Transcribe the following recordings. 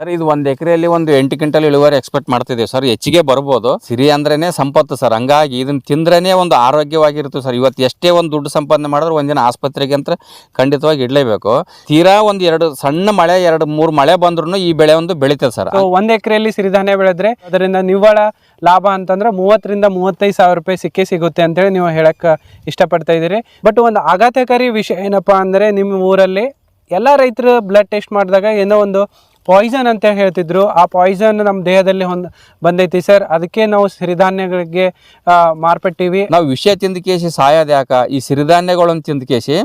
Sir ಇದು ಒಂದು ಎಕರೆಯಲ್ಲಿ ಒಂದು ಎಂಟು ಕ್ವಿಂಟಲ್ ಇಳುವರಿ ಎಕ್ಸ್ಪೆಕ್ಟ್ ಮಾಡ್ತಿದ್ದೀವಿ. ಸರ್ ಹೆಚ್ಚಿಗೆ ಬರ್ಬೋದು. ಸಿರಿ ಅಂದ್ರೇನೆ ಸಂಪತ್ತು ಸರ್ ಹಂಗಾಗಿ ಇದನ್ನ ತಿಂದ್ರೇನೆ ಒಂದು ಆರೋಗ್ಯವಾಗಿರುತ್ತೆ ಸರ್ ಇವತ್ತು ಎಷ್ಟೇ ಒಂದು ದುಡ್ಡು ಸಂಪಾದನೆ ಮಾಡಿದ್ರೆ ಒಂದಿನ ಆಸ್ಪತ್ರೆಗೆ ಅಂತ ಖಂಡಿತವಾಗಿ ಇಡಲೇಬೇಕು. ತೀರಾ ಒಂದು ಎರಡು ಸಣ್ಣ ಮಳೆ, ಎರಡು ಮೂರು ಮಳೆ ಬಂದ್ರೂ ಈ ಬೆಳೆ ಒಂದು ಬೆಳೀತದೆ ಸರ್ ಒಂದು ಎಕರೆಯಲ್ಲಿ ಸಿರಿಧಾನ್ಯ ಬೆಳೆದ್ರೆ ಅದರಿಂದ ನಿವ್ವಳ ಲಾಭ ಅಂತಂದ್ರೆ ಮೂವತ್ತರಿಂದ ಮೂವತ್ತೈದು ಸಾವಿರ ರೂಪಾಯಿ ಸಿಕ್ಕೇ ಸಿಗುತ್ತೆ ಅಂತೇಳಿ ನೀವು ಹೇಳಕ್ ಇಷ್ಟಪಡ್ತಾ ಇದ್ದೀರಿ. ಬಟ್ ಒಂದು ಆಘಾತಕಾರಿ ವಿಷಯ ಏನಪ್ಪಾ ಅಂದ್ರೆ ನಿಮ್ಮ ಊರಲ್ಲಿ ಎಲ್ಲ ರೈತರು ಬ್ಲಡ್ ಟೆಸ್ಟ್ ಮಾಡಿದಾಗ ಏನೋ ಒಂದು ಪಾಯ್ಸನ್ ಅಂತ ಹೇಳ್ತಿದ್ರು. ಆ ಪಾಯ್ಸನ್ ನಮ್ಮ ದೇಹದಲ್ಲಿ ಹೊಂದ್ ಬಂದೈತಿ ಸರ್. ಅದಕ್ಕೆ ನಾವು ಸಿರಿಧಾನ್ಯಗಳಿಗೆ ಮಾರ್ಪಟ್ಟೀವಿ. ನಾವು ವಿಷಯ ತಿಂದಕೇಶಿ ಸಾಯೋದು ಯಾಕ? ಈ ಸಿರಿಧಾನ್ಯಗಳನ್ನು ತಿಂದಕೇಶಿ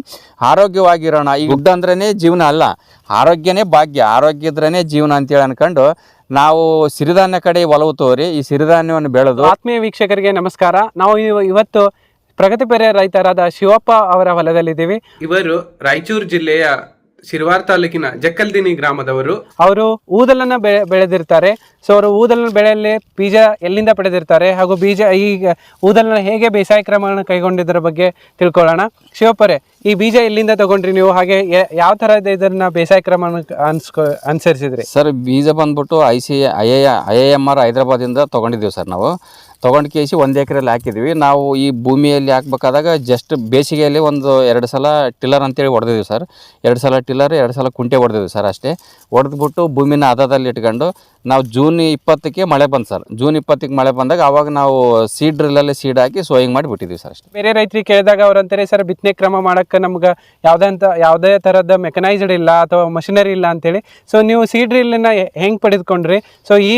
ಆರೋಗ್ಯವಾಗಿರೋಣ. ಈ ದುಡ್ಡು ಅಂದ್ರೇ ಜೀವನ ಅಲ್ಲ. ಆರೋಗ್ಯನೇ ಭಾಗ್ಯ. ಆರೋಗ್ಯ ಇದ್ರೇ ಜೀವನ ಅಂತೇಳಿ ಅನ್ಕೊಂಡು ನಾವು ಸಿರಿಧಾನ್ಯ ಕಡೆ ಒಲವು ತೋರಿ ಈ ಸಿರಿಧಾನ್ಯವನ್ನು ಬೆಳೆದು ಆತ್ಮೀಯ ವೀಕ್ಷಕರಿಗೆ ನಮಸ್ಕಾರ. ನಾವು ಇವ- ಇವತ್ತು ಪ್ರಗತಿಪರ ರೈತರಾದ ಶಿವಪ್ಪ ಅವರ ಹೊಲದಲ್ಲಿದ್ದೀವಿ. ಇವರು ರಾಯಚೂರು ಜಿಲ್ಲೆಯ ಶಿರ್ವಾರ್ ತಾಲೂಕಿನ ಜಕ್ಕಲ್ದಿನಿ ಗ್ರಾಮದವರು. ಅವರು ಊದಲನ್ನ ಬೆಳೆ ಬೆಳೆದಿರ್ತಾರೆ. ಸೊ ಅವರು ಊದಲನ ಬೆಳೆಯಲ್ಲಿ ಬೀಜ ಎಲ್ಲಿಂದ ಪಡೆದಿರ್ತಾರೆ ಹಾಗೂ ಬೀಜ ಈಗ ಊದಲನ ಹೇಗೆ ಬೇಸಾಯ ಕ್ರಮಗಳನ್ನು ಕೈಗೊಂಡಿದ್ದರ ಬಗ್ಗೆ ತಿಳ್ಕೊಳ್ಳೋಣ. ಶಿವಪ್ಪರೇ ಈ ಬೀಜ ಎಲ್ಲಿಂದ ತಗೊಂಡ್ರಿ ನೀವು? ಹಾಗೆ ಯಾವ ಥರದ ಇದನ್ನ ಬೇಸಾಯ ಕ್ರಮ ಅನ್ಸ್ಕೊ ಅನುಸರಿಸಿದ್ರಿ? ಸರ್ ಬೀಜ ಬಂದ್ಬಿಟ್ಟು I C I A I A M R ಹೈದರಾಬಾದಿಂದ ತೊಗೊಂಡಿದ್ದೀವಿ ಸರ್ ನಾವು. ತೊಗೊಂಡು ಕೇಸಿ ಒಂದು ಎಕರೆಯಲ್ಲಿ ಹಾಕಿದ್ವಿ. ನಾವು ಈ ಭೂಮಿಯಲ್ಲಿ ಹಾಕ್ಬೇಕಾದಾಗ ಜಸ್ಟ್ ಬೇಸಿಗೆಯಲ್ಲಿ ಒಂದು ಎರಡು ಸಲ ಟಿಲ್ಲರ್ ಅಂತೇಳಿ ಹೊಡೆದಿದ್ವಿ ಸರ್. ಎರಡು ಸಲ ಟಿಲ್ಲರ್, ಎರಡು ಸಲ ಕುಂಟೆ ಹೊಡೆದಿದ್ವಿ ಸರ್ ಅಷ್ಟೇ. ಹೊಡೆದ್ಬಿಟ್ಟು ಭೂಮಿನ ಹದದಲ್ಲಿ ಇಟ್ಕೊಂಡು ನಾವು ಜೂನ್ ಇಪ್ಪತ್ತಕ್ಕೆ ಮಳೆ ಬಂತು ಸರ್. ಜೂನ್ ಇಪ್ಪತ್ತಕ್ಕೆ ಮಳೆ ಬಂದಾಗ ಅವಾಗ ನಾವು ಸೀಡ್ ಡ್ರಿಲ್ಲಲ್ಲಿ ಸೀಡ್ ಹಾಕಿ ಸೋಯಿಂಗ್ ಮಾಡಿಬಿಟ್ಟಿದ್ವಿ ಸರ್ ಅಷ್ಟೇ. ಬೇರೆ ರೈತರಿಗೆ ಕೇಳಿದಾಗ ಅವ್ರು ಅಂತಾರೆ, ಸರ್, ಬಿತ್ತನೆ ಕ್ರಮ ಮಾಡೋಕ್ಕೆ ನಮ್ಗೆ ಯಾವುದೇ ಅಂತ, ಯಾವುದೇ ಥರದ ಮೆಕನೈಸ್ಡ್ ಇಲ್ಲ ಅಥವಾ ಮಷಿನರಿ ಇಲ್ಲ ಅಂತೇಳಿ. ಸೊ ನೀವು ಸೀಡ್ರಿಲ್ಲನ್ನ ಹೆಂಗೆ ಪಡೆದುಕೊಂಡ್ರಿ? ಸೊ ಈ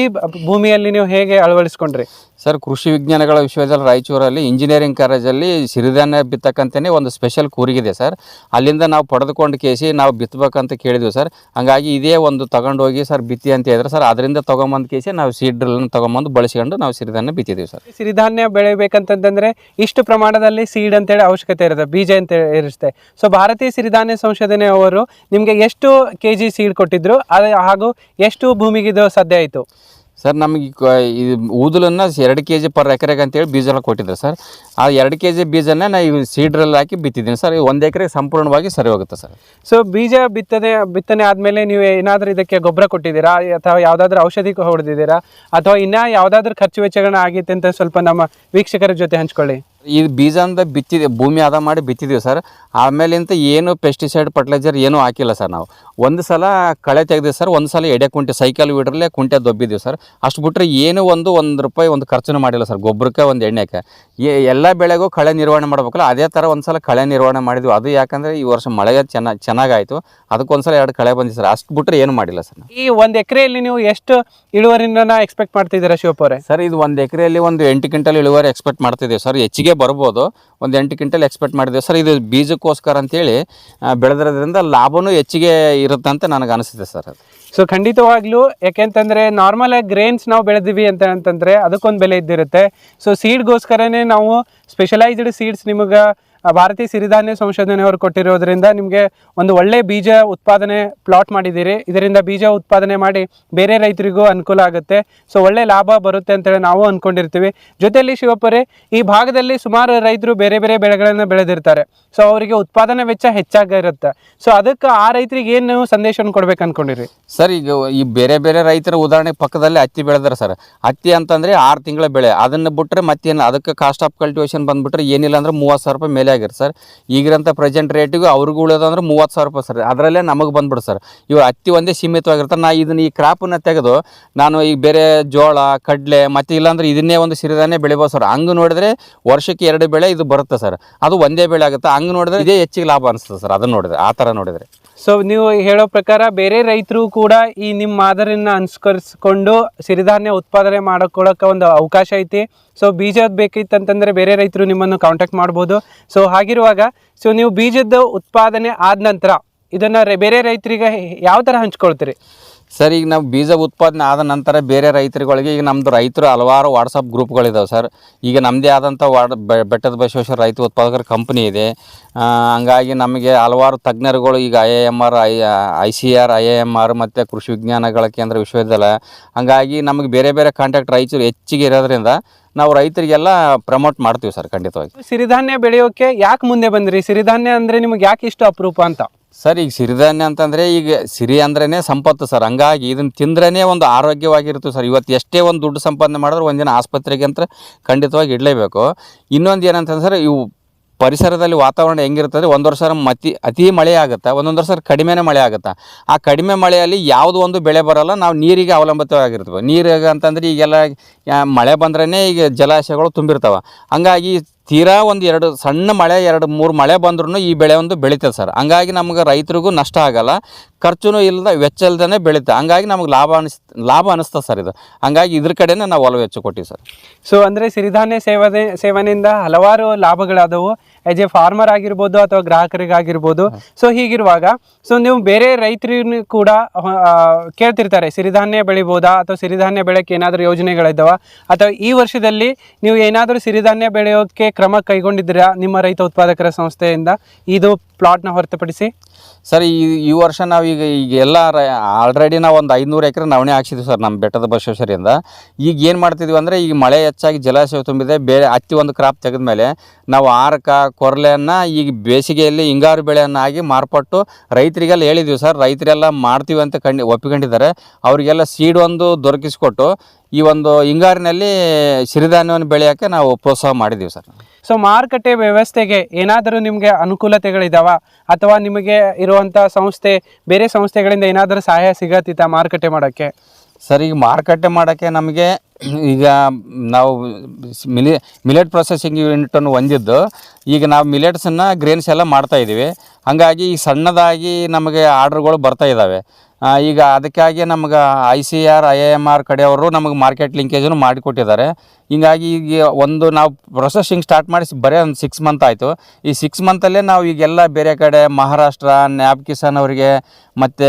ಭೂಮಿಯಲ್ಲಿ ನೀವು ಹೇಗೆ ಅಳವಡಿಸ್ಕೊಂಡ್ರಿ? ಸರ್, ಕೃಷಿ ವಿಜ್ಞಾನಗಳ ವಿಶ್ವವಿದ್ಯಾಲಯ ರಾಯಚೂರಲ್ಲಿ ಇಂಜಿನಿಯರಿಂಗ್ ಕಾಲೇಜಲ್ಲಿ ಸಿರಿಧಾನ್ಯ ಬಿತ್ತಕ್ಕಂತಲೇ ಒಂದು ಸ್ಪೆಷಲ್ ಕೂರಿಗಿದೆ ಸರ್. ಅಲ್ಲಿಂದ ನಾವು ಪಡೆದುಕೊಂಡು ಕೇಸಿ ನಾವು ಬಿತ್ತಬೇಕಂತ ಕೇಳಿದ್ವಿ ಸರ್. ಹಾಗಾಗಿ ಇದೇ ಒಂದು ತಗೊಂಡೋಗಿ ಸರ್ ಬಿತ್ತಿ ಅಂತ ಹೇಳಿದ್ರೆ ಸರ್, ಅದರಿಂದ ತೊಗೊಂಬಂದು ಕೇಸಿ ನಾವು ಸೀಡ್ ಡ್ರಿಲ್ಲನ್ನು ತೊಗೊಂಬಂದು ಬಳಸ್ಕೊಂಡು ನಾವು ಸಿರಿಧಾನ್ಯ ಬಿತ್ತಿದ್ದೀವಿ ಸರ್. ಸಿರಿಧಾನ್ಯ ಬೆಳಿಬೇಕಂತಂದರೆ ಇಷ್ಟು ಪ್ರಮಾಣದಲ್ಲಿ ಸೀಡ್ ಅಂತೇಳಿ ಅವಶ್ಯಕತೆ ಇರುತ್ತೆ, ಬೀಜ ಅಂತ ಇರುತ್ತೆ. ಸೊ ಭಾರತೀಯ ಸಿರಿಧಾನ್ಯ ಸಂಶೋಧನೆ ಅವರು ನಿಮಗೆ ಎಷ್ಟು ಕೆ ಸೀಡ್ ಕೊಟ್ಟಿದ್ರು, ಅದೇ ಹಾಗೂ ಎಷ್ಟು ಭೂಮಿಗೆ ಸದ್ಯ ಸಾಧ್ಯ ಆಯಿತು? ಸರ್, ನಮಗೆ ಇದು ಊದಲನ್ನು ಎರಡು ಕೆ ಜಿ ಪರ್ ಎಕರೆಗೆ ಅಂತೇಳಿ ಬೀಜ ಎಲ್ಲ ಕೊಟ್ಟಿದ್ರು ಸರ್. ಆ ಎರಡು ಕೆ ಜಿ ಬೀಜನ ನಾವು ಸೀಡ್ರಲ್ಲಿ ಹಾಕಿ ಬಿತ್ತಿದ್ದೀನಿ ಸರ್. ಒಂದು ಎಕರೆಗೆ ಸಂಪೂರ್ಣವಾಗಿ ಸರಿ ಹೋಗುತ್ತೆ ಸರ್. ಸೊ, ಬೀಜ ಬಿತ್ತನೆ ಬಿತ್ತನೆ ಆದಮೇಲೆ ನೀವು ಏನಾದರೂ ಇದಕ್ಕೆ ಗೊಬ್ಬರ ಕೊಟ್ಟಿದ್ದೀರಾ? ಅಥವಾ ಯಾವುದಾದ್ರೂ ಔಷಧಿ ಹೊಡೆದಿದ್ದೀರಾ? ಅಥವಾ ಇನ್ನೂ ಯಾವುದಾದ್ರೂ ಖರ್ಚು ವೆಚ್ಚಗಳನ್ನ ಆಗಿತ್ತು ಅಂತ ಸ್ವಲ್ಪ ನಮ್ಮ ವೀಕ್ಷಕರ ಜೊತೆ ಹಂಚ್ಕೊಳ್ಳಿ. ಈ ಅಂದ ಬಿತ್ತಿದೆ, ಭೂಮಿ ಅದ ಮಾಡಿ ಬಿತ್ತಿದ್ದೀವಿ ಸರ್. ಆಮೇಲಿಂತ ಏನು ಪೆಸ್ಟಿಸೈಡ್ ಫರ್ಟಿಲೈಸರ್ ಏನೂ ಹಾಕಿಲ್ಲ ಸರ್ ನಾವು. ಒಂದು ಸಲ ಕಳೆ ತೆಗೆದಿವಿ ಸರ್, ಒಂದು ಸಲ ಎಡೆ ಕುಂಟೆ ಸೈಕಲ್ ಬಿಡ್ರಲ್ಲೇ ಕುಂಟೆ ದೊಬ್ಬಿದ್ದೀವಿ ಸರ್. ಅಷ್ಟು ಬಿಟ್ಟರೆ ಏನು ಒಂದು ಒಂದು ರೂಪಾಯಿ ಒಂದು ಖರ್ಚು ಮಾಡಿಲ್ಲ ಸರ್, ಗೊಬ್ಬರಕ್ಕೆ ಒಂದು ಎಣ್ಣೆಗೆ. ಎಲ್ಲ ಬೆಳೆಗೂ ಕಳೆ ನಿರ್ವಹಣೆ ಮಾಡ್ಬೇಕಲ್ಲ ಅದೇ ಥರ ಒಂದು ಸಲ ಕಳೆ ನಿರ್ವಹಣೆ ಮಾಡಿದ್ವಿ. ಅದು ಯಾಕಂದರೆ ಈ ವರ್ಷ ಮಳೆ ಚೆನ್ನಾಗಿ ಚೆನ್ನಾಗಾಯಿತು. ಅದಕ್ಕೊಂದ್ಸಲ ಎರಡು ಕಳೆ ಬಂದಿದೆ ಸರ್ ಅಷ್ಟು ಬಿಟ್ಟರೆ ಏನು ಮಾಡಿಲ್ಲ ಸರ್ ಈ ಒಂದು ಎಕರೆಯಲ್ಲಿ ನೀವು ಎಷ್ಟು ಇಳುವರಿನ ಎಕ್ಸ್ಪೆಕ್ಟ್ ಮಾಡ್ತಿದ್ದೀರಾ ಶಿವಪೋರೆ ಸರ್ ಇದು ಒಂದು ಎಕರೆಯಲ್ಲಿ ಒಂದು ಎಂಟು ಕ್ವಿಂಟಲ್ ಇಳುವರಿ ಎಕ್ಸ್ಪೆಕ್ಟ್ ಮಾಡ್ತಿದ್ದೀವಿ ಸರ್. ಹೆಚ್ಚಿಗೆ ಬರ್ಬೋದು. ಒಂದು ಎಂಟು ಕ್ವಿಂಟಲ್ ಎಕ್ಸ್ಪೆಕ್ಟ್ ಮಾಡಿದ್ದೀವಿ ಸರ್. ಇದು ಬೀಜಕ್ಕೋಸ್ಕರ ಅಂತೇಳಿ ಬೆಳೆದ್ರದ್ರಿಂದ ಬೆಳೆದಿರೋದ್ರಿಂದ ಲಾಭನೂ ಹೆಚ್ಚಿಗೆ ಇರುತ್ತೆ ಅಂತ ನನಗೆ ಅನಿಸುತ್ತೆ ಸರ್ ಅದು. ಸೊ ಖಂಡಿತವಾಗ್ಲೂ ಯಾಕೆಂತಂದ್ರೆ ನಾರ್ಮಲ್ ಆಗಿ ಗ್ರೇನ್ಸ್ ನಾವು ಬೆಳೆದಿವಿ ಅಂತ ಅಂತಂದ್ರೆ ಅದಕ್ಕೊಂದು ಬೆಲೆ ಇದ್ದಿರುತ್ತೆ. ಸೊ ಸೀಡ್ಗೋಸ್ಕರನೇ ನಾವು ಸ್ಪೆಷಲೈಸ್ಡ್ ಸೀಡ್ಸ್ ನಿಮಗೆ ಭಾರತೀಯ ಸಿರಿಧಾನ್ಯ ಸಂಶೋಧನೆಯವರು ಕೊಟ್ಟಿರೋದ್ರಿಂದ ನಿಮಗೆ ಒಂದು ಒಳ್ಳೆ ಬೀಜ ಉತ್ಪಾದನೆ ಪ್ಲಾಟ್ ಮಾಡಿದ್ದೀರಿ. ಇದರಿಂದ ಬೀಜ ಉತ್ಪಾದನೆ ಮಾಡಿ ಬೇರೆ ರೈತರಿಗೂ ಅನುಕೂಲ ಆಗುತ್ತೆ. ಸೊ ಒಳ್ಳೆ ಲಾಭ ಬರುತ್ತೆ ಅಂತೇಳಿ ನಾವು ಅಂದ್ಕೊಂಡಿರ್ತೀವಿ ಜೊತೆಯಲ್ಲಿ ಶಿವಪುರಿ ಈ ಭಾಗದಲ್ಲಿ ಸುಮಾರು ರೈತರು ಬೇರೆ ಬೇರೆ ಬೆಳೆಗಳನ್ನು ಬೆಳೆದಿರ್ತಾರೆ. ಸೊ ಅವರಿಗೆ ಉತ್ಪಾದನೆ ವೆಚ್ಚ ಹೆಚ್ಚಾಗಿರುತ್ತೆ ಸೊ ಅದಕ್ಕೆ ಆ ರೈತರಿಗೆ ಏನು ಸಂದೇಶವನ್ನು ಕೊಡ್ಬೇಕು ಅನ್ಕೊಂಡಿರಿ? ಸರ್, ಈಗ ಈ ಬೇರೆ ಬೇರೆ ರೈತರ ಉದಾಹರಣೆ ಪಕ್ಕದಲ್ಲಿ ಹತ್ತಿ ಬೆಳೆದಾರೆ ಸರ್, ಹತ್ತಿ ಅಂತಂದ್ರೆ ಆರು ತಿಂಗಳ ಬೆಳೆ. ಅದನ್ನು ಬಿಟ್ಟರೆ ಮತ್ತೇನು, ಅದಕ್ಕೆ ಕಾಸ್ಟ್ ಆಫ್ ಕಲ್ಟಿವೇಶನ್ ಬಂದ್ಬಿಟ್ರೆ ಏನಿಲ್ಲ ಅಂದ್ರೆ ಮೂವತ್ತು ಸಾವಿರ ರೂಪಾಯಿ ಮೇಲೆ ಆಗಿರ್ ಸರ್. ಈಗಿರಂಥ ಪ್ರೆಸೆಂಟ್ ರೇಟಿಗೂ ಅವ್ರಿಗೂ ಉಳಿಯೋದಂದ್ರೆ ಮೂವತ್ತು ಸಾವಿರ ರೂಪಾಯಿ ಸರ್. ಅದರಲ್ಲೇ ನಮಗೆ ಬಂದ್ಬಿಡು ಸರ್. ಇವ್ರು ಹತ್ತಿ ಒಂದೇ ಸೀಮಿತವಾಗಿರ್ತಾರೆ. ನಾ ಇದನ್ನ ಈ ಕ್ರಾಪನ್ನು ತೆಗೆದು ನಾನು ಈಗ ಬೇರೆ ಜೋಳ, ಕಡಲೆ ಮತ್ತು ಇಲ್ಲಾಂದ್ರೆ ಇದನ್ನೇ ಒಂದು ಸಿರಿಧಾನ್ಯ ಬೆಳಿಬೋದು ಸರ್. ಹಂಗೆ ನೋಡಿದ್ರೆ ವರ್ಷಕ್ಕೆ ಎರಡು ಬೆಳೆ ಇದು ಬರುತ್ತೆ ಸರ್. ಅದು ಒಂದೇ ಬೆಳೆ ಆಗುತ್ತೆ. ಹಂಗೆ ನೋಡಿದ್ರೆ ಇದೇ ಹೆಚ್ಚಿಗೆ ಲಾಭ ಅನಿಸ್ತದೆ ಸರ್. ಅದನ್ನು ನೋಡಿದ್ರೆ, ಆ ಥರ ನೋಡಿದ್ರೆ. ಸೊ ನೀವು ಹೇಳೋ ಪ್ರಕಾರ ಬೇರೆ ರೈತರು ಕೂಡ ಈ ನಿಮ್ಮ ಮಾದರಿನ ಅನುಸರಿಸ್ಕೊಂಡು ಸಿರಿಧಾನ್ಯ ಉತ್ಪಾದನೆ ಮಾಡಿಕೊಳ್ಳೋಕೆ ಒಂದು ಅವಕಾಶ ಐತಿ. ಸೊ ಬೀಜ ಬೇಕಿತ್ತಂತಂದರೆ ಬೇರೆ ರೈತರು ನಿಮ್ಮನ್ನು ಕಾಂಟ್ಯಾಕ್ಟ್ ಮಾಡ್ಬೋದು. ಸೊ ಹಾಗಿರುವಾಗ ಸೊ ನೀವು ಬೀಜದ ಉತ್ಪಾದನೆ ಆದ ನಂತರ ಇದನ್ನು ಬೇರೆ ರೈತರಿಗೆ ಯಾವ ಥರ ಹಂಚ್ಕೊಳ್ತೀರಿ? ಸರ್ ಈಗ ನಾವು ಬೀಜ ಉತ್ಪಾದನೆ ಆದ ನಂತರ ಬೇರೆ ರೈತರುಗಳಿಗೆ, ಈಗ ನಮ್ಮದು ರೈತರು ಹಲವಾರು ವಾಟ್ಸಪ್ ಗ್ರೂಪ್ಗಳಿದ್ದಾವೆ ಸರ್ ಈಗ ನಮ್ಮದೇ ಆದಂಥ ವಾಡ್ ಬೆಟ್ಟದ ಬಸವೇಶ್ವರ ರೈತ ಉತ್ಪಾದಕರ ಕಂಪ್ನಿ ಇದೆ. ಹಂಗಾಗಿ ನಮಗೆ ಹಲವಾರು ತಜ್ಞರುಗಳು ಈಗ I A M R I I C R I A M R ಮತ್ತು ಕೃಷಿ ವಿಜ್ಞಾನಗಳ ಕೇಂದ್ರ ವಿಶ್ವವಿದ್ಯಾಲಯ. ಹಂಗಾಗಿ ನಮಗೆ ಬೇರೆ ಬೇರೆ ಕಾಂಟ್ಯಾಕ್ಟ್ ರೈತರು ಹೆಚ್ಚಿಗೆ ಇರೋದ್ರಿಂದ ನಾವು ರೈತರಿಗೆಲ್ಲ ಪ್ರಮೋಟ್ ಮಾಡ್ತೀವಿ ಸರ್ ಖಂಡಿತವಾಗಿ. ಸಿರಿಧಾನ್ಯ ಬೆಳೆಯೋಕೆ ಯಾಕೆ ಮುಂದೆ ಬಂದ್ರಿ? ಸಿರಿಧಾನ್ಯ ಅಂದರೆ ನಿಮ್ಗೆ ಯಾಕೆ ಇಷ್ಟು ಅಪರೂಪ ಅಂತ? ಸರ್, ಈಗ ಸಿರಿಧಾನ್ಯ ಅಂತಂದರೆ ಈಗ ಸಿರಿ ಅಂದ್ರೇ ಸಂಪತ್ತು ಸರ್. ಹಂಗಾಗಿ ಇದನ್ನು ತಿಂದ್ರೇ ಒಂದು ಆರೋಗ್ಯವಾಗಿರುತ್ತೆ ಸರ್. ಇವತ್ತು ಎಷ್ಟೇ ಒಂದು ದುಡ್ಡು ಸಂಪಾದನೆ ಮಾಡಿದ್ರೆ ಒಂದಿನ ಆಸ್ಪತ್ರೆಗೆ ಅಂತ ಖಂಡಿತವಾಗಿ ಇಡಲೇಬೇಕು. ಇನ್ನೊಂದು ಏನಂತಂದ್ರೆ ಸರ್, ಇವು ಪರಿಸರದಲ್ಲಿ ವಾತಾವರಣ ಹೆಂಗಿರ್ತದೆ ಒಂದು ವರ್ಷ ಮತಿ, ಅತಿ ಮಳೆ ಆಗುತ್ತೆ? ಒಂದೊಂದು ವರ್ಷ ಕಡಿಮೆನೇ ಮಳೆ ಆಗುತ್ತೆ? ಆ ಕಡಿಮೆ ಮಳೆಯಲ್ಲಿ ಯಾವುದು ಒಂದು ಬೆಳೆ ಬರೋಲ್ಲ, ನಾವು ನೀರಿಗೆ ಅವಲಂಬಿತವಾಗಿರ್ತೀವಿ. ನೀರಿಗೆ ಅಂತಂದ್ರೆ ಈಗೆಲ್ಲ ಮಳೆ ಬಂದ್ರೇ ಈಗ ಜಲಾಶಯಗಳು ತುಂಬಿರ್ತಾವೆ. ಹಂಗಾಗಿ ತೀರಾ ಒಂದು ಎರಡು ಸಣ್ಣ ಮಳೆ, ಎರಡು ಮೂರು ಮಳೆ ಬಂದ್ರೂ ಈ ಬೆಳೆ ಒಂದು ಬೆಳೀತದೆ ಸರ್. ಹಂಗಾಗಿ ನಮ್ಗೆ ರೈತರಿಗೂ ನಷ್ಟ ಆಗಲ್ಲ. ಖರ್ಚುನೂ ಇಲ್ಲದ ವೆಚ್ಚ ಇಲ್ಲದೇ ಬೆಳೀತೆ ಹಂಗಾಗಿ ನಮ್ಗೆ ಲಾಭ ಅನಿಸ್, ಲಾಭ ಅನಿಸ್ತದೆ ಸರ್ ಇದು. ಹಂಗಾಗಿ ಇದ್ರ ಕಡೆನೇ ನಾವು ಒಲವು ಹೆಚ್ಚು ಕೊಟ್ಟಿವಿ ಸರ್. ಸೊ ಅಂದರೆ ಸಿರಿಧಾನ್ಯ ಸೇವನೆ, ಸೇವನೆಯಿಂದ ಹಲವಾರು ಲಾಭಗಳಾದವು. ಆಸ್ ಎ ಫಾರ್ಮರ್ ಆಗಿರ್ಬೋದು ಅಥವಾ ಗ್ರಾಹಕರಿಗಾಗಿರ್ಬೋದು. ಸೊ ಹೀಗಿರುವಾಗ ಸೊ ನೀವು ಬೇರೆ ರೈತರನ್ನು ಕೂಡ ಕೇಳ್ತಿರ್ತಾರೆ ಸಿರಿಧಾನ್ಯ ಬೆಳಿಬೋದಾ ಅಥವಾ ಸಿರಿಧಾನ್ಯ ಬೆಳೆಯೋಕ್ಕೆ ಏನಾದರೂ ಯೋಜನೆಗಳಿದ್ದಾವ? ಅಥವಾ ಈ ವರ್ಷದಲ್ಲಿ ನೀವು ಏನಾದರೂ ಸಿರಿಧಾನ್ಯ ಬೆಳೆಯೋಕ್ಕೆ ಕ್ರಮ ಕೈಗೊಂಡಿದ್ದೀರಾ ನಿಮ್ಮ ರೈತ ಉತ್ಪಾದಕರ ಸಂಸ್ಥೆಯಿಂದ? ಇದು ಪ್ಲಾಟ್ನ ಹೊರತುಪಡಿಸಿ? ಸರ್, ಈ ಈ ವರ್ಷ ನಾವು ಈಗ ಈಗ ಎಲ್ಲ ಆಲ್ರೆಡಿ ನಾವು ಒಂದು ಐದುನೂರು ಎಕರೆ ನವಣೆ ಹಾಕ್ಸಿದ್ವಿ ಸರ್ ನಮ್ಮ ಬೆಟ್ಟದ ಬಸವೇಶ್ವರಿಯಿಂದ. ಈಗ ಏನು ಮಾಡ್ತಿದ್ವಿ ಅಂದರೆ, ಈಗ ಮಳೆ ಹೆಚ್ಚಾಗಿ ಜಲಾಶಯ ತುಂಬಿದೆ, ಬೇರೆ ಹತ್ತಿ ಒಂದು ಕ್ರಾಪ್ ತೆಗೆದ ಮೇಲೆ ನಾವು ಆರಕ ಕೊರಲೆಯನ್ನು ಈಗ ಬೇಸಿಗೆಯಲ್ಲಿ ಹಿಂಗಾರು ಬೆಳೆಯನ್ನು ಆಗಿ ಮಾರ್ಪಟ್ಟು ರೈತರಿಗೆಲ್ಲ ಹೇಳಿದ್ವಿ ಸರ್, ರೈತರೆಲ್ಲ ಮಾಡ್ತೀವಿ ಅಂತ ಕಂಡು, ಒಪ್ಪಿಕೊಂಡಿದ್ದಾರೆ. ಅವರಿಗೆಲ್ಲ ಸೀಡ್ ಒಂದು ದೊರಕಿಸ್ಕೊಟ್ಟು ಈ ಒಂದು ಹಿಂಗಾರಿನಲ್ಲಿ ಸಿರಿಧಾನ್ಯವನ್ನು ಬೆಳೆಯೋಕ್ಕೆ ನಾವು ಪ್ರೋತ್ಸಾಹ ಮಾಡಿದ್ದೀವಿ ಸರ್. ಸೊ ಮಾರುಕಟ್ಟೆ ವ್ಯವಸ್ಥೆಗೆ ಏನಾದರೂ ನಿಮಗೆ ಅನುಕೂಲತೆಗಳಿದಾವ? ಅಥವಾ ನಿಮಗೆ ಇರುವಂಥ ಸಂಸ್ಥೆ ಬೇರೆ ಸಂಸ್ಥೆಗಳಿಂದ ಏನಾದರೂ ಸಹಾಯ ಸಿಗತ್ತಿತ್ತ ಮಾರುಕಟ್ಟೆ ಮಾಡೋಕ್ಕೆ? ಸರ್ ಈಗ ಮಾರುಕಟ್ಟೆ ಮಾಡೋಕ್ಕೆ ನಮಗೆ ಈಗ ನಾವು ಮಿಲಿ ಮಿಲೆಟ್ ಪ್ರೊಸೆಸಿಂಗ್ ಯೂನಿಟನ್ನು ಹೊಂದಿದ್ದು ಈಗ ನಾವು ಮಿಲೆಟ್ಸನ್ನು ಗ್ರೇನ್ಸ್ ಎಲ್ಲ ಮಾಡ್ತಾಯಿದ್ದೀವಿ ಹಾಗಾಗಿ ಈ ಸಣ್ಣದಾಗಿ ನಮಗೆ ಆರ್ಡ್ರ್ಗಳು ಬರ್ತಾ ಇದ್ದಾವೆ. ಈಗ ಅದಕ್ಕಾಗಿ ನಮ್ಗೆ I C R I M R ಕಡೆಯವರು ನಮಗೆ ಮಾರ್ಕೆಟ್ ಲಿಂಕೇಜನ್ನು ಮಾಡಿಕೊಟ್ಟಿದ್ದಾರೆ ಹಿಂಗಾಗಿ ಈಗ ಒಂದು ನಾವು ಪ್ರೊಸೆಸಿಂಗ್ ಸ್ಟಾರ್ಟ್ ಮಾಡಿ ಬರೀ ಒಂದು ಸಿಕ್ಸ್ ಮಂತ್ ಆಯಿತು. ಈ ಸಿಕ್ಸ್ ಮಂತಲ್ಲೇ ನಾವು ಈಗೆಲ್ಲ ಬೇರೆ ಕಡೆ ಮಹಾರಾಷ್ಟ್ರ ನ್ಯಾಬ್ ಕಿಸಾನ್ ಅವರಿಗೆ ಮತ್ತು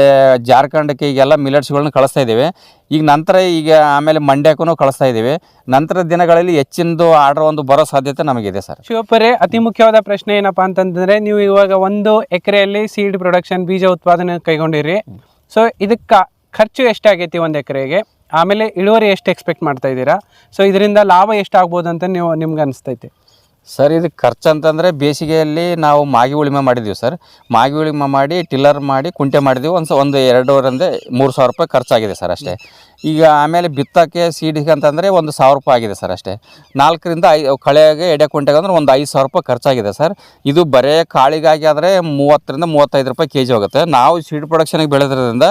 ಜಾರ್ಖಂಡಕ್ಕೆ ಈಗೆಲ್ಲ ಮಿಲೆಟ್ಸ್ಗಳನ್ನ ಕಳಿಸ್ತಾ ಇದ್ದೀವಿ. ಈಗ ನಂತರ ಈಗ ಆಮೇಲೆ ಮಂಡ್ಯಕ್ಕೂ ಕಳಿಸ್ತಾ ಇದ್ದೀವಿ. ನಂತರ ದಿನಗಳಲ್ಲಿ ಹೆಚ್ಚಿನದು ಆರ್ಡರ್ ಒಂದು ಬರೋ ಸಾಧ್ಯತೆ ನಮಗಿದೆ ಸರ್. ಶಿವಪ್ಪರೇ, ಅತಿ ಮುಖ್ಯವಾದ ಪ್ರಶ್ನೆ ಏನಪ್ಪಾ ಅಂತಂದರೆ, ನೀವು ಇವಾಗ ಒಂದು ಎಕರೆಯಲ್ಲಿ ಸೀಡ್ ಪ್ರೊಡಕ್ಷನ್ ಬೀಜ ಉತ್ಪಾದನೆ ಕೈಗೊಂಡಿರಿ. ಸೊ ಇದಕ್ಕೆ ಖರ್ಚು ಎಷ್ಟಾಗೈತಿ ಒಂದು ಎಕರೆಗೆ? ಆಮೇಲೆ ಇಳುವರಿ ಎಷ್ಟು ಎಕ್ಸ್ಪೆಕ್ಟ್ ಮಾಡ್ತಾ ಇದ್ದೀರಾ? ಸೊ ಇದರಿಂದ ಲಾಭ ಎಷ್ಟಾಗ್ಬೋದು ಅಂತ ನೀವು, ನಿಮ್ಗೆ ಅನಿಸ್ತೈತಿ. ಸರ್, ಇದು ಖರ್ಚು ಅಂತಂದರೆ ಬೇಸಿಗೆಯಲ್ಲಿ ನಾವು ಮಾಗಿ ಉಳಿಮೆ ಮಾಡಿದ್ದೀವಿ ಸರ್. ಮಾಗಿ ಉಳಿಮೆ ಮಾಡಿ, ಟಿಲ್ಲರ್ ಮಾಡಿ, ಕುಂಟೆ ಮಾಡಿದ್ದೀವಿ. ಒಂದು ಒಂದು ಎರಡೂವರೆಂದ ಮೂರು ಸಾವಿರ ರೂಪಾಯಿ ಖರ್ಚಾಗಿದೆ ಸರ್ ಅಷ್ಟೇ. ಈಗ ಆಮೇಲೆ ಬಿತ್ತಕ್ಕೆ ಸೀಡಿಗೆ ಅಂತಂದರೆ ಒಂದು ಸಾವಿರ ರೂಪಾಯಿ ಆಗಿದೆ ಸರ್ ಅಷ್ಟೇ. ನಾಲ್ಕರಿಂದ ಐ, ಕಳೆಗೆ ಎಡೆ ಕುಂಟೆಗೆ ಅಂದ್ರೆ ಒಂದು ಐದು ಸಾವಿರ ರೂಪಾಯಿ ಖರ್ಚಾಗಿದೆ ಸರ್. ಇದು ಬರೇ ಕಾಳಿಗಾಗಿ ಆದರೆ ಮೂವತ್ತರಿಂದ ಮೂವತ್ತೈದು ರೂಪಾಯಿ ಕೆ ಜಿ ಹೋಗುತ್ತೆ. ನಾವು ಸೀಡ್ ಪ್ರೊಡಕ್ಷನಿಗೆ ಬೆಳೆದ್ರಿಂದ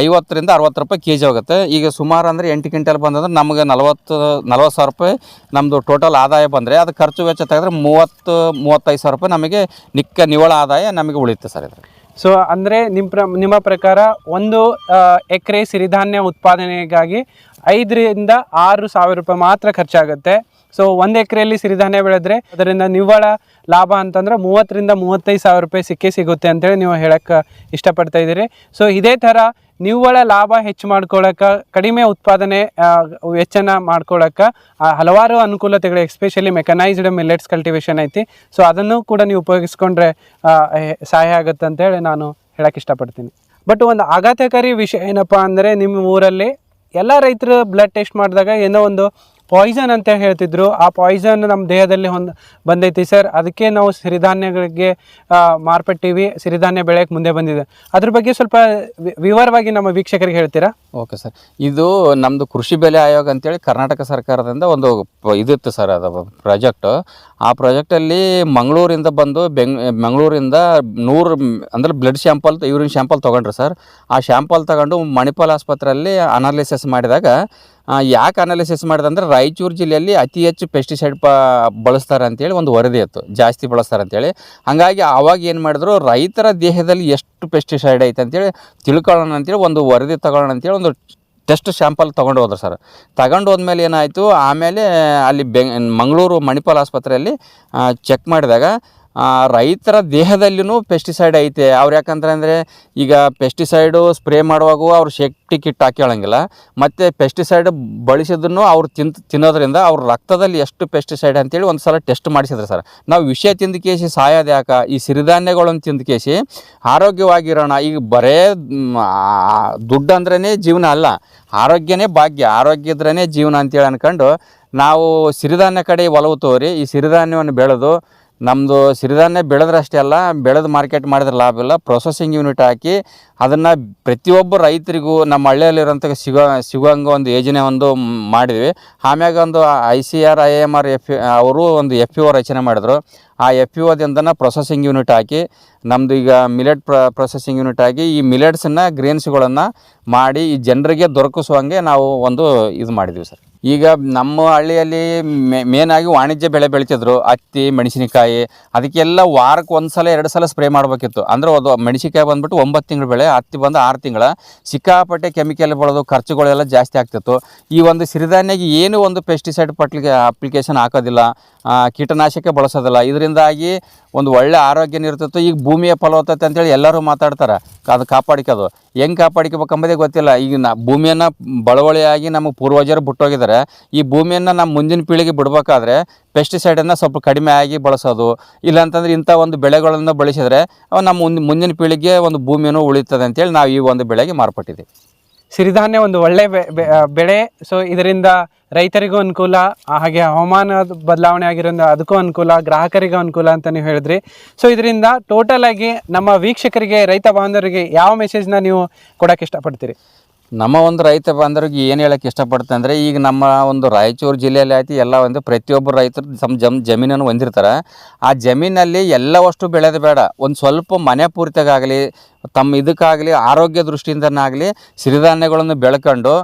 ಐವತ್ತರಿಂದ ಅರವತ್ತು ರೂಪಾಯಿ ಕೆ ಜಿ ಹೋಗುತ್ತೆ. ಈಗ ಸುಮಾರು ಅಂದರೆ ಎಂಟು ಕ್ವಿಂಟಲ್ ಬಂದಂದ್ರೆ ನಮಗೆ ನಲವತ್ತು, ನಲ್ವತ್ತು ಸಾವಿರ ರೂಪಾಯಿ ನಮ್ಮದು ಟೋಟಲ್ ಆದಾಯ ಬಂದರೆ ಅದು ಖರ್ಚು ವೆಚ್ಚ ತೆಗೆದ್ರೆ ಮೂವತ್ತು, ಮೂವತ್ತೈದು ಸಾವಿರ ರೂಪಾಯಿ ನಮಗೆ ನಿಕ್ಕ ನಿವ್ವಳ ಆದಾಯ ನಮಗೆ ಉಳಿಯುತ್ತೆ ಸರ್ ಇದ್ರೆ ಸೊ ಅಂದರೆ ನಿಮ್ಮ ಪ್ರ, ನಿಮ್ಮ ಪ್ರಕಾರ ಒಂದು ಎಕರೆ ಸಿರಿಧಾನ್ಯ ಉತ್ಪಾದನೆಗಾಗಿ ಐದರಿಂದ ಆರು ಸಾವಿರ ರೂಪಾಯಿ ಮಾತ್ರ ಖರ್ಚಾಗುತ್ತೆ. ಸೊ ಒಂದು ಎಕರೆಯಲ್ಲಿ ಸಿರಿಧಾನ್ಯ ಬೆಳೆದ್ರೆ ಅದರಿಂದ ನಿವ್ವಳ ಲಾಭ ಅಂತಂದ್ರೆ ಮೂವತ್ತರಿಂದ ಮೂವತ್ತೈದು ಸಾವಿರ ರೂಪಾಯಿ ಸಿಕ್ಕೇ ಸಿಗುತ್ತೆ ಅಂತೇಳಿ ನೀವು ಹೇಳಕ್ಕೆ ಇಷ್ಟಪಡ್ತಾ ಇದ್ದೀರಿ. ಸೊ ಇದೇ ಥರ ನಿವ್ವಳ ಲಾಭ ಹೆಚ್ಚು ಮಾಡ್ಕೊಳಕ್ಕೆ ಕಡಿಮೆ ಉತ್ಪಾದನೆ ವೆಚ್ಚನ ಮಾಡ್ಕೊಳಕ್ಕೆ ಹಲವಾರು ಅನುಕೂಲತೆಗಳು ಎಸ್ಪೆಷಲಿ ಮೆಕನೈಸ್ಡ್ ಮಿಲ್ಲೆಟ್ಸ್ ಕಲ್ಟಿವೇಶನ್ ಐತಿ. ಸೊ ಅದನ್ನು ಕೂಡ ನೀವು ಉಪಯೋಗಿಸ್ಕೊಂಡ್ರೆ ಸಹಾಯ ಆಗುತ್ತೆ ಅಂತೇಳಿ ನಾನು ಹೇಳಕ್ಕೆ ಇಷ್ಟಪಡ್ತೀನಿ. ಬಟ್ ಒಂದು ಆಘಾತಕಾರಿ ವಿಷಯ ಏನಪ್ಪ ಅಂದರೆ, ನಿಮ್ಮ ಊರಲ್ಲಿ ಎಲ್ಲ ರೈತರು ಬ್ಲಡ್ ಟೆಸ್ಟ್ ಮಾಡಿದಾಗ ಏನೋ ಒಂದು ಪಾಯ್ಸನ್ ಅಂತ ಹೇಳ್ತಿದ್ರು. ಆ ಪಾಯ್ಸನ್ ನಮ್ಮ ದೇಹದಲ್ಲಿ ಹೊಂದ್ ಬಂದೈತಿ ಸರ್. ಅದಕ್ಕೆ ನಾವು ಸಿರಿಧಾನ್ಯಗಳಿಗೆ ಮಾರ್ಪಟ್ಟಿವಿ. ಸಿರಿಧಾನ್ಯ ಬೆಳೆಯಕ್ಕೆ ಮುಂದೆ ಬಂದಿದೆ. ಅದ್ರ ಬಗ್ಗೆ ಸ್ವಲ್ಪ ವಿವರವಾಗಿ ನಮ್ಮ ವೀಕ್ಷಕರಿಗೆ ಹೇಳ್ತೀರಾ? Okay sir. ಇದು ನಮ್ಮದು ಕೃಷಿ ಬೆಲೆ ಆಯೋಗ ಅಂತೇಳಿ ಕರ್ನಾಟಕ ಸರ್ಕಾರದಿಂದ ಒಂದು ಇದಿತ್ತು ಸರ್ ಅದು ಪ್ರಾಜೆಕ್ಟ್. ಆ ಪ್ರಾಜೆಕ್ಟಲ್ಲಿ ಮಂಗಳೂರಿಂದ ಬಂದು ಬೆಂಗ್, ಮಂಗಳೂರಿಂದ ನೂರು, ಅಂದ್ರೆ ಬ್ಲಡ್ ಶ್ಯಾಂಪಲ್ ಯೂರಿನ್ ಶ್ಯಾಂಪಲ್ ತೊಗೊಂಡ್ರು ಸರ್. ಆ ಶ್ಯಾಂಪಲ್ ತಗೊಂಡು ಮಣಿಪಾಲ್ ಆಸ್ಪತ್ರೆಯಲ್ಲಿ ಅನಾಲಿಸಿಸ್ ಮಾಡಿದಾಗ ಯಾಕೆ ಅನಾಲಿಸಿಸ್ ಮಾಡಿದೆ ಅಂದರೆ ರಾಯಚೂರು ಜಿಲ್ಲೆಯಲ್ಲಿ ಅತಿ ಹೆಚ್ಚು ಪೆಸ್ಟಿಸೈಡ್ ಪ, ಬಳಸ್ತಾರೆ ಅಂತೇಳಿ ಒಂದು ವರದಿ ಇತ್ತು, ಜಾಸ್ತಿ ಬಳಸ್ತಾರೆ ಅಂತೇಳಿ. ಹಾಗಾಗಿ ಆವಾಗ ಏನು ಮಾಡಿದ್ರು, ರೈತರ ದೇಹದಲ್ಲಿ ಎಷ್ಟು ಪೆಸ್ಟಿಸೈಡ್ ಐತೆ ಅಂತೇಳಿ ತಿಳ್ಕೊಳ್ಳೋಣ ಅಂತೇಳಿ ಒಂದು ವರದಿ ತಗೊಳ್ಳೋಣ ಅಂತೇಳಿ ಒಂದು ಟೆಸ್ಟ್ ಶ್ಯಾಂಪಲ್ ತೊಗೊಂಡು ಹೋದ್ರು ಸರ್. ತಗೊಂಡು ಹೋದ್ಮೇಲೆ ಏನಾಯಿತು, ಆಮೇಲೆ ಅಲ್ಲಿ ಬೆಂಗ್, ಮಂಗಳೂರು ಮಣಿಪಾಲ್ ಆಸ್ಪತ್ರೆಯಲ್ಲಿ ಚೆಕ್ ಮಾಡಿದಾಗ ರೈತರ ದೇಹದಲ್ಲಿಯೂ ಪೆಸ್ಟಿಸೈಡ್ ಐತೆ. ಅವ್ರು ಯಾಕಂದ್ರೆ ಅಂದರೆ ಈಗ ಪೆಸ್ಟಿಸೈಡು ಸ್ಪ್ರೇ ಮಾಡುವಾಗೂ ಅವ್ರು ಶಕ್ತಿ ಕಿಟ್ ಹಾಕ್ಕೊಳ್ಳಂಗಿಲ್ಲ ಮತ್ತು ಪೆಸ್ಟಿಸೈಡ್ ಬಳಸಿದನ್ನು ಅವ್ರು ತಿಂತ ತಿನ್ನೋದ್ರಿಂದ ಅವ್ರ ರಕ್ತದಲ್ಲಿ ಎಷ್ಟು ಪೆಸ್ಟಿಸೈಡ್ ಅಂತೇಳಿ ಒಂದು ಸಲ ಟೆಸ್ಟ್ ಮಾಡಿಸಿದ್ರು ಸರ್. ನಾವು ವಿಷಯ ತಿಂದ ಕೇಸಿ ಸಾಯೋದು ಯಾಕೆ? ಈ ಸಿರಿಧಾನ್ಯಗಳನ್ನು ತಿಂದ ಕೇಸಿ ಆರೋಗ್ಯವಾಗಿರೋಣ. ಈಗ ಬರೇ ದುಡ್ಡು ಅಂದ್ರೇ ಜೀವನ ಅಲ್ಲ. ಆರೋಗ್ಯನೇ ಭಾಗ್ಯ. ಆರೋಗ್ಯ ಇದ್ರೇ ಜೀವನ ಅಂತೇಳಿ ಅಂದ್ಕೊಂಡು ನಾವು ಸಿರಿಧಾನ್ಯ ಕಡೆ ಒಲವು ತೋರಿ ಈ ಸಿರಿಧಾನ್ಯವನ್ನು ಬೆಳೆದು ನಮ್ಮದು ಸಿರಿಧಾನ್ಯ ಬೆಳೆದ್ರಷ್ಟೇ ಅಲ್ಲ, ಬೆಳೆದು ಮಾರ್ಕೆಟ್ ಮಾಡಿದ್ರೆ ಲಾಭ ಇಲ್ಲ. ಪ್ರೊಸೆಸಿಂಗ್ ಯೂನಿಟ್ ಹಾಕಿ ಅದನ್ನು ಪ್ರತಿಯೊಬ್ಬ ರೈತರಿಗೂ ನಮ್ಮ ಹಳ್ಳಿಯಲ್ಲಿರೋಂಥ ಸಿಗೋ ಸಿಗೋಂಗೆ ಒಂದು ಯೋಜನೆ ಒಂದು ಮಾಡಿದ್ವಿ. ಆಮ್ಯಾಗ ಒಂದು I C R I M R F ಅವರು ಒಂದು ಎಫ್ ಒ ರಚನೆ ಮಾಡಿದ್ರು. ಆ ಎಫ್ ಪಿ ಒದಿಂದನ ಪ್ರೊಸೆಸಿಂಗ್ ಯೂನಿಟ್ ಹಾಕಿ ನಮ್ಮದು ಈಗ ಮಿಲೆಟ್ ಪ್ರ ಪ್ರೊಸೆಸಿಂಗ್ ಯೂನಿಟ್ ಆಗಿ ಈ ಮಿಲೆಟ್ಸನ್ನು ಗ್ರೇನ್ಸ್ಗಳನ್ನು ಮಾಡಿ ಈ ಜನರಿಗೆ ದೊರಕಿಸುವಂಗೆ ನಾವು ಒಂದು ಇದು ಮಾಡಿದ್ವಿ ಸರ್. ಈಗ ನಮ್ಮ ಹಳ್ಳಿಯಲ್ಲಿ ಮೇನ್ ಆಗಿ ವಾಣಿಜ್ಯ ಬೆಳೆ ಬೆಳಿತಿದ್ರು, ಹತ್ತಿ, ಮೆಣಸಿನಕಾಯಿ, ಅದಕ್ಕೆಲ್ಲ ವಾರಕ್ಕೆ ಒಂದು ಸಲ ಎರಡು ಸಲ ಸ್ಪ್ರೇ ಮಾಡಬೇಕಿತ್ತು. ಅಂದರೆ ಅದು ಮೆಣಸಿನಕಾಯಿ ಬಂದ್ಬಿಟ್ಟು ಒಂಬತ್ತು ತಿಂಗಳು ಬೆಳೆ, ಹತ್ತಿ ಬಂದು ಆರು ತಿಂಗಳ. ಸಿಕ್ಕಾಪಟ್ಟೆ ಕೆಮಿಕಲ್ ಬಳೋದು ಖರ್ಚುಗಳೆಲ್ಲ ಜಾಸ್ತಿ ಆಗ್ತಿತ್ತು. ಈ ಒಂದು ಸಿರಿಧಾನ್ಯಗೆ ಏನು ಒಂದು ಪೆಸ್ಟಿಸೈಡ್ ಪಟ್ಲಿಗೆ ಅಪ್ಲಿಕೇಶನ್ ಹಾಕೋದಿಲ್ಲ ಕೀಟನಾಶಕ ಬಳಸೋದಿಲ್ಲ. ಇದರಿಂದಾಗಿ ಒಂದು ಒಳ್ಳೆ ಆರೋಗ್ಯ ಇರ್ತಿತ್ತು. ಈಗ ಭೂಮಿಯ ಫಲವತ್ತತೆ ಅಂತೇಳಿ ಎಲ್ಲರೂ ಮಾತಾಡ್ತಾರೆ. ಅದು ಕಾಪಾಡಿಕೋದು. ಹೆಂಗೆ ಕಾಪಾಡಿಕೋಬೇಕಂಬುದೇ ಗೊತ್ತಿಲ್ಲ. ಈಗ ನಾ, ಭೂಮಿಯನ್ನು ಬಳವಳಿಯಾಗಿ ನಮ್ಮ ಪೂರ್ವಜರು ಬಿಟ್ಟೋಗಿದ್ದಾರೆ. ಈ ಭೂಮಿಯನ್ನು ನಮ್ಮ ಮುಂದಿನ ಪೀಳಿಗೆ ಬಿಡಬೇಕಾದ್ರೆ ಪೆಸ್ಟಿಸೈಡನ್ನು ಸ್ವಲ್ಪ ಕಡಿಮೆ ಆಗಿ ಬಳಸೋದು. ಇಲ್ಲಾಂತಂದ್ರೆ ಇಂಥ ಒಂದು ಬೆಳೆಗಳನ್ನು ಬಳಸಿದರೆ ನಮ್ಮ ಮುಂದಿನ ಪೀಳಿಗೆ ಒಂದು ಭೂಮಿಯನ್ನು ಉಳಿತದೆ ಅಂತೇಳಿ ನಾವು ಈ ಒಂದು ಬೆಳೆಗೆ ಮಾರ್ಪಟ್ಟಿದ್ದೀವಿ. ಸಿರಿಧಾನ್ಯ ಒಂದು ಒಳ್ಳೆ ಬೆಳೆ. ಸೊ ಇದರಿಂದ ರೈತರಿಗೂ ಅನುಕೂಲ ಹಾಗೆ ಹವಾಮಾನ ಬದಲಾವಣೆ ಆಗಿರೋದ್ರಿಂದ ಅದಕ್ಕೂ ಅನುಕೂಲ, ಗ್ರಾಹಕರಿಗೂ ಅನುಕೂಲ ಅಂತ ನೀವು ಹೇಳಿದ್ರಿ. ಸೊ ಇದರಿಂದ ಟೋಟಲ್ ಆಗಿ ನಮ್ಮ ವೀಕ್ಷಕರಿಗೆ, ರೈತ ಬಾಂಧವರಿಗೆ ಯಾವ ಮೆಸೇಜ್ನ ನೀವು ಕೊಡೋಕೆ ಇಷ್ಟಪಡ್ತೀರಿ? ನಮ್ಮ ಒಂದು ರೈತ ಬಾಂಧವ್ರಿಗೆ ಏನು ಹೇಳಕ್ಕೆ ಇಷ್ಟಪಡ್ತೆ ಅಂದರೆ, ಈಗ ನಮ್ಮ ಒಂದು ರಾಯಚೂರು ಜಿಲ್ಲೆಯಲ್ಲಿ ಆಯ್ತು ಎಲ್ಲ ಒಂದು ಪ್ರತಿಯೊಬ್ಬರು ರೈತರು ತಮ್ಮ ಜಮ್ ಜಮೀನನ್ನು ಹೊಂದಿರ್ತಾರೆ. ಆ ಜಮೀನಲ್ಲಿ ಎಲ್ಲವಷ್ಟು ಬೆಳೆದು ಬೇಡ. ಒಂದು ಸ್ವಲ್ಪ ಮನೆ ಪೂರ್ತಿಗಾಗಲಿ, ತಮ್ಮ ಇದಕ್ಕಾಗಲಿ, ಆರೋಗ್ಯ ದೃಷ್ಟಿಯಿಂದನಾಗಲಿ, ಸಿರಿಧಾನ್ಯಗಳನ್ನು ಬೆಳ್ಕೊಂಡು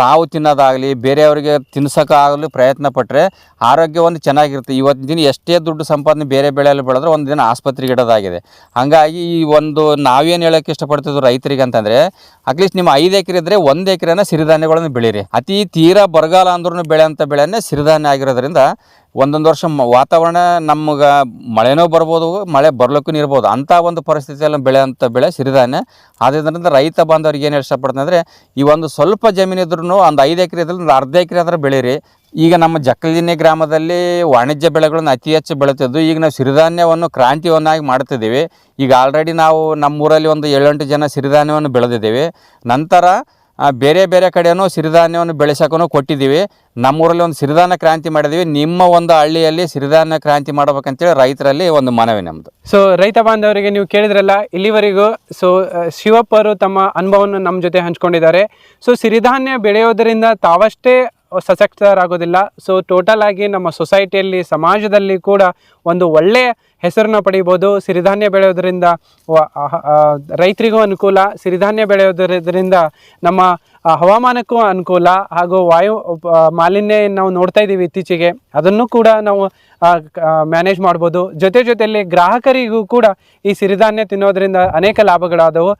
ತಾವು ತಿನ್ನೋದಾಗಲಿ, ಬೇರೆಯವರಿಗೆ ತಿನ್ಸೋಕ್ಕಾಗಲಿ ಪ್ರಯತ್ನ ಪಟ್ಟರೆ ಆರೋಗ್ಯ ಒಂದು ಚೆನ್ನಾಗಿರುತ್ತೆ. ಇವತ್ತಿನ ದಿನ ಎಷ್ಟೇ ದುಡ್ಡು ಸಂಪಾದನೆ ಬೇರೆ ಬೆಳೆಯಲ್ಲಿ ಬೆಳೆದ್ರೆ ಒಂದು ದಿನ ಆಸ್ಪತ್ರೆಗೆ ಇಡೋದಾಗಿದೆ. ಹಾಗಾಗಿ ಈ ಒಂದು ನಾವೇನು ಹೇಳೋಕ್ಕೆ ಇಷ್ಟಪಡ್ತಿದ್ವು ರೈತರಿಗೆ ಅಂತಂದರೆ ಅಟ್ಲೀಸ್ಟ್ ನಿಮ್ಮ ಐದು ಎಕರೆ ಇದ್ದರೆ ಒಂದು ಎಕರೆನ ಸಿರಿಧಾನ್ಯಗಳನ್ನು ಬೆಳೀರಿ. ಅತಿ ತೀರಾ ಬರಗಾಲ ಅಂದ್ರೂ ಬೆಳೆಯಂಥ ಬೆಳೆನೇ ಸಿರಿಧಾನ್ಯ ಆಗಿರೋದ್ರಿಂದ ಒಂದೊಂದು ವರ್ಷ ವಾತಾವರಣ ನಮ್ಗೆ ಮಳೆನೂ ಬರ್ಬೋದು, ಮಳೆ ಬರ್ಲಿಕ್ಕೂ ಇರ್ಬೋದು ಅಂಥ ಒಂದು ಪರಿಸ್ಥಿತಿಯಲ್ಲಿ ಅಂತ ಬೆಳೆ ಸಿರಿಧಾನ್ಯ. ಆದ್ದರಿಂದ ರೈತ ಬಾಂಧವ್ರಿಗೆ ಏನು ಇಷ್ಟಪಡ್ತೀನಿ ಈ ಒಂದು ಸ್ವಲ್ಪ ಜಮೀನು ಇದ್ರೂ ಒಂದು ಐದು ಎಕರೆ ಇದ್ರೆ ಒಂದು ಅರ್ಧ ಎಕರೆ ಆದ್ರೆ ಬೆಳೀರಿ. ಈಗ ನಮ್ಮ ಜಕ್ಕಲಿನಿ ಗ್ರಾಮದಲ್ಲಿ ವಾಣಿಜ್ಯ ಬೆಳೆಗಳನ್ನು ಅತಿ ಹೆಚ್ಚು ಬೆಳೆತಿದ್ದು, ಈಗ ನಾವು ಸಿರಿಧಾನ್ಯವನ್ನು ಕ್ರಾಂತಿಯನ್ನಾಗಿ ಮಾಡ್ತಿದ್ದೀವಿ. ಈಗ ಆಲ್ರೆಡಿ ನಾವು ನಮ್ಮೂರಲ್ಲಿ ಒಂದು ಏಳೆಂಟು ಜನ ಸಿರಿಧಾನ್ಯವನ್ನು ಬೆಳೆದಿದ್ದೀವಿ. ನಂತರ ಬೇರೆ ಬೇರೆ ಕಡೆಯೂ ಸಿರಿಧಾನ್ಯವನ್ನು ಬೆಳೆಸೋಕ್ಕೂ ಕೊಟ್ಟಿದ್ದೀವಿ. ನಮ್ಮೂರಲ್ಲಿ ಒಂದು ಸಿರಿಧಾನ್ಯ ಕ್ರಾಂತಿ ಮಾಡಿದ್ದೀವಿ. ನಿಮ್ಮ ಒಂದು ಹಳ್ಳಿಯಲ್ಲಿ ಸಿರಿಧಾನ್ಯ ಕ್ರಾಂತಿ ಮಾಡ್ಬೇಕಂತೇಳಿ ರೈತರಲ್ಲಿ ಒಂದು ಮನವಿ ನಮ್ಮದು ಸೊ ರೈತ ಬಾಂಧವರಿಗೆ ನೀವು ಕೇಳಿದ್ರಲ್ಲ, ಇಲ್ಲಿವರೆಗೂ ಸೊ ಶಿವಪ್ಪರು ತಮ್ಮ ಅನುಭವವನ್ನು ನಮ್ಮ ಜೊತೆ ಹಂಚ್ಕೊಂಡಿದ್ದಾರೆ. ಸೊ ಸಿರಿಧಾನ್ಯ ಬೆಳೆಯೋದರಿಂದ ತಾವಷ್ಟೇ ಸಶಕ್ತರಾಗೋದಿಲ್ಲ. ಸೊ ಟೋಟಲ್ ಆಗಿ ನಮ್ಮ ಸೊಸೈಟಿಯಲ್ಲಿ ಸಮಾಜದಲ್ಲಿ ಕೂಡ ಒಂದು ಒಳ್ಳೆಯ ಹೆಸರನ್ನ ಪಡಿಬೋದು. ಸಿರಿಧಾನ್ಯ ಬೆಳೆಯೋದರಿಂದ ರೈತರಿಗೂ ಅನುಕೂಲ, ಸಿರಿಧಾನ್ಯ ಬೆಳೆಯೋದರಿಂದ ನಮ್ಮ ಹವಾಮಾನಕ್ಕೂ ಅನುಕೂಲ ಹಾಗೂ ವಾಯು ಮಾಲಿನ್ಯ ನಾವು ನೋಡ್ತಾ ಇದ್ದೀವಿ ಇತ್ತೀಚೆಗೆ. ಅದನ್ನು ಕೂಡ ನಾವು ಮ್ಯಾನೇಜ್ ಮಾಡ್ಬೋದು. ಜೊತೆ ಜೊತೆಯಲ್ಲಿ ಗ್ರಾಹಕರಿಗೂ ಕೂಡ ಈ ಸಿರಿಧಾನ್ಯ ತಿನ್ನೋದರಿಂದ ಅನೇಕ ಲಾಭಗಳಾದವು.